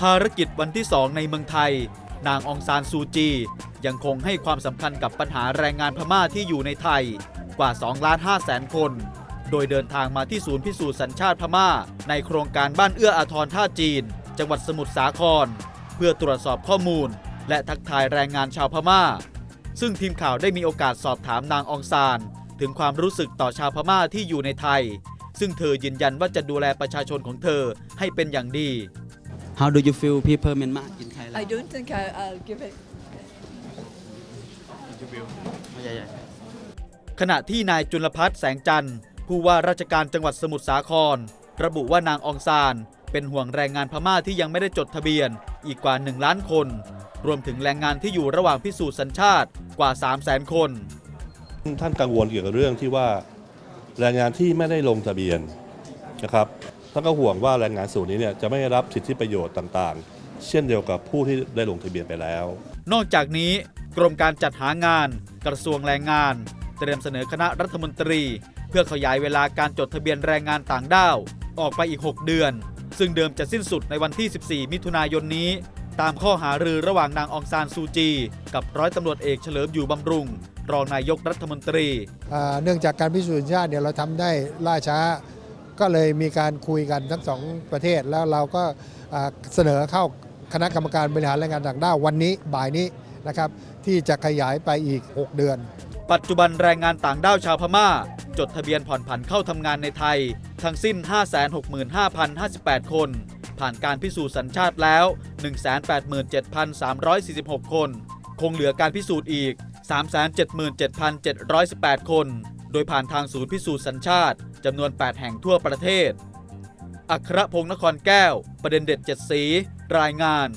ภารกิจวันที่2ในเมืองไทย นางองซานซูจี ยังคงให้ความสำคัญกับปัญหาแรงงานพม่าที่อยู่ในไทยกว่า2ล้าน5แสนคน โดยเดินทางมาที่ศูนย์พิสูจน์สัญชาติพม่า ในโครงการบ้านเอื้ออาทรท่าจีน จังหวัดสมุทรสาคร เพื่อตรวจสอบข้อมูล และทักทายแรงงานชาวพม่า ซึ่งทีมข่าวได้มีโอกาสสอบถามนางองซาน ถึงความรู้สึกต่อชาวพม่าที่อยู่ในไทย ซึ่งเธอยืนยันว่าจะดูแลประชาชนของเธอให้เป็นอย่างดี How do you feel people Myanmar in Thailand I don't think I, I'll give it. ขณะที่นายจุลพัฒน์แสงจันทร์ ผู้ว่าราชการจังหวัดสมุทรสาคร ระบุว่านางองซาน เป็นห่วงแรงงานพม่าที่ยังไม่ได้จดทะเบียนอีกกว่า 1 ล้านคน รวมถึงแรงงานที่อยู่ระหว่างพิสูจน์สัญชาติกว่า 3 0 0 0 0 0 คน ท่านกังวลเกี่ยวกับเรื่องที่ว่าแรงงานที่ไม่ได้ลงทะเบียนนะครับท่านก็ห่วงว่าแรงงานส่วนนี้เนี่ยจะไม่รับสิทธิประโยชน์ต่างๆ เช่นเดียวกับผู้ที่ได้ลงทะเบียนไปแล้ว นอกจากนี้กรมการจัดหางาน กระทรวงแรงงาน เตรียมเสนอคณะรัฐมนตรี เพื่อขยายเวลาการจดทะเบียนแรงงานต่างด้าวออกไปอีก 6 เดือน ซึ่งเดิมจะสิ้นสุดในวันที่ 14 มิถุนายนนี้ ตามข้อหารือระหว่างนางองซานซูจี กับร้อยตำรวจเอกเฉลิมอยู่บำรุง รองนายกรัฐมนตรีอ่าเนื่องจากการพิสูจน์สัญชาติเนี่ยเราทำได้ล่าช้า ก็เลยมีการคุยกันทั้งสองประเทศ แล้วเราก็อ่าเสนอเข้าคณะกรรมการบริหารแรงงานต่างด้าววันนี้บ่ายนี้นะครับที่จะขยายไปอีก 6 เดือน ปัจจุบันแรงงานต่างด้าวชาวพม่า จดทะเบียนผ่อนผันเข้าทำงานในไทย ทั้งสิ้น 565,058 คน ผ่านการพิสูจน์สัญชาติแล้ว 187,346 คน คงเหลือการพิสูจน์อีก 377,718 คน โดยผ่านทางศูนย์พิสูจน์สัญชาติจำนวน 8 แห่งทั่วประเทศ อัครพงศ์นครแก้ว ประเด็นเด็ดเจ็ดสี รายงาน